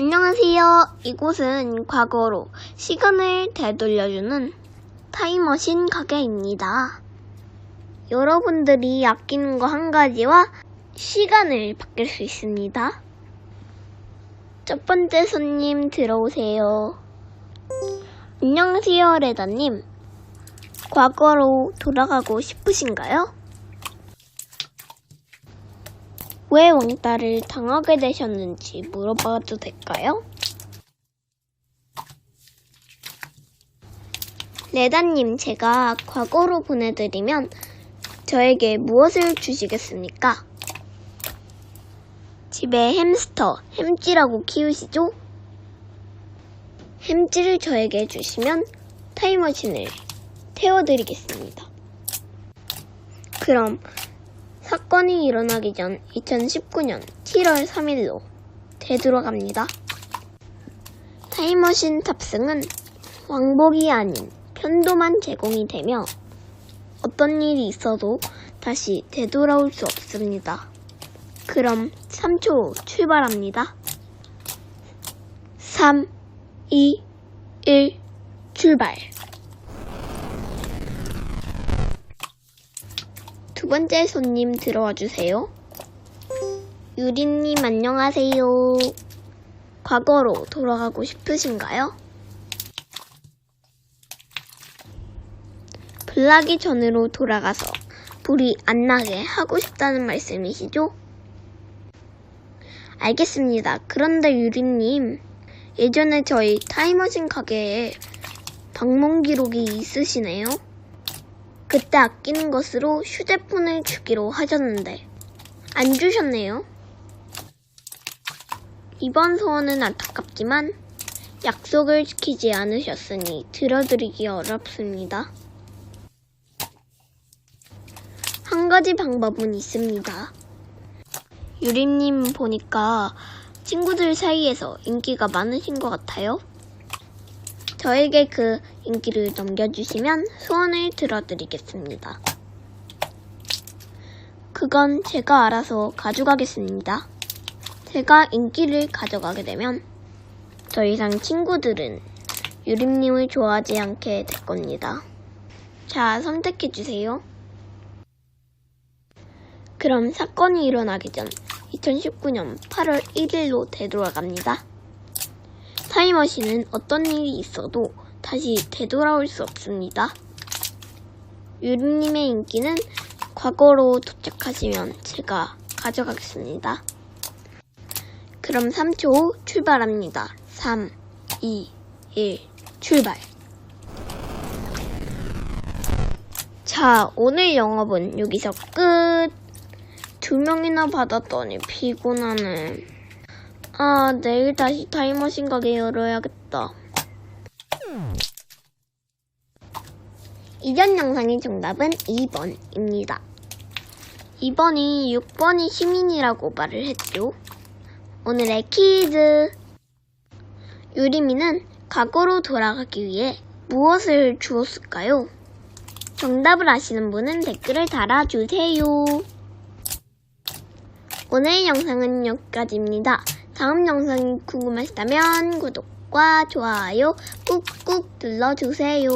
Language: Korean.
안녕하세요. 이곳은 과거로 시간을 되돌려주는 타임머신 가게입니다. 여러분들이 아끼는 거 한 가지와 시간을 바뀔 수 있습니다. 첫 번째 손님 들어오세요. 안녕하세요, 레다님. 과거로 돌아가고 싶으신가요? 왜 왕따를 당하게 되셨는지 물어봐도 될까요? 레다님, 제가 과거로 보내드리면 저에게 무엇을 주시겠습니까? 집에 햄스터, 햄찌라고 키우시죠? 햄찌를 저에게 주시면 타임머신을 태워드리겠습니다. 그럼 사건이 일어나기 전 2019년 7월 3일로 되돌아갑니다. 타임머신 탑승은 왕복이 아닌 편도만 제공이 되며 어떤 일이 있어도 다시 되돌아올 수 없습니다. 그럼 3초 후 출발합니다. 3, 2, 1, 출발! 두 번째 손님 들어와 주세요. 유리님 안녕하세요. 과거로 돌아가고 싶으신가요? 불나기 전으로 돌아가서 불이 안 나게 하고 싶다는 말씀이시죠? 알겠습니다. 그런데 유리님, 예전에 저희 타임머신 가게에 방문 기록이 있으시네요? 그때 아끼는 것으로 휴대폰을 주기로 하셨는데 안 주셨네요. 이번 소원은 안타깝지만 약속을 지키지 않으셨으니 들어드리기 어렵습니다. 한 가지 방법은 있습니다. 유림님 보니까 친구들 사이에서 인기가 많으신 것 같아요. 저에게 그 인기를 넘겨주시면 소원을 들어드리겠습니다. 그건 제가 알아서 가져가겠습니다. 제가 인기를 가져가게 되면 더 이상 친구들은 유림님을 좋아하지 않게 될 겁니다. 자, 선택해주세요. 그럼 사건이 일어나기 전 2019년 8월 1일로 되돌아갑니다. 타임머신은 어떤 일이 있어도 다시 되돌아올 수 없습니다. 유림님의 인기는 과거로 도착하시면 제가 가져가겠습니다. 그럼 3초 후 출발합니다. 3, 2, 1, 출발! 자, 오늘 영업은 여기서 끝! 두 명이나 받았더니 피곤하네. 아, 내일 다시 타임머신 가게 열어야겠다. 이전 영상의 정답은 2번입니다. 2번이 6번이 시민이라고 말을 했죠. 오늘의 퀴즈. 유리미는 과거로 돌아가기 위해 무엇을 주었을까요? 정답을 아시는 분은 댓글을 달아주세요. 오늘 영상은 여기까지입니다. 다음 영상이 궁금하시다면 구독과 좋아요 꾹꾹 눌러주세요.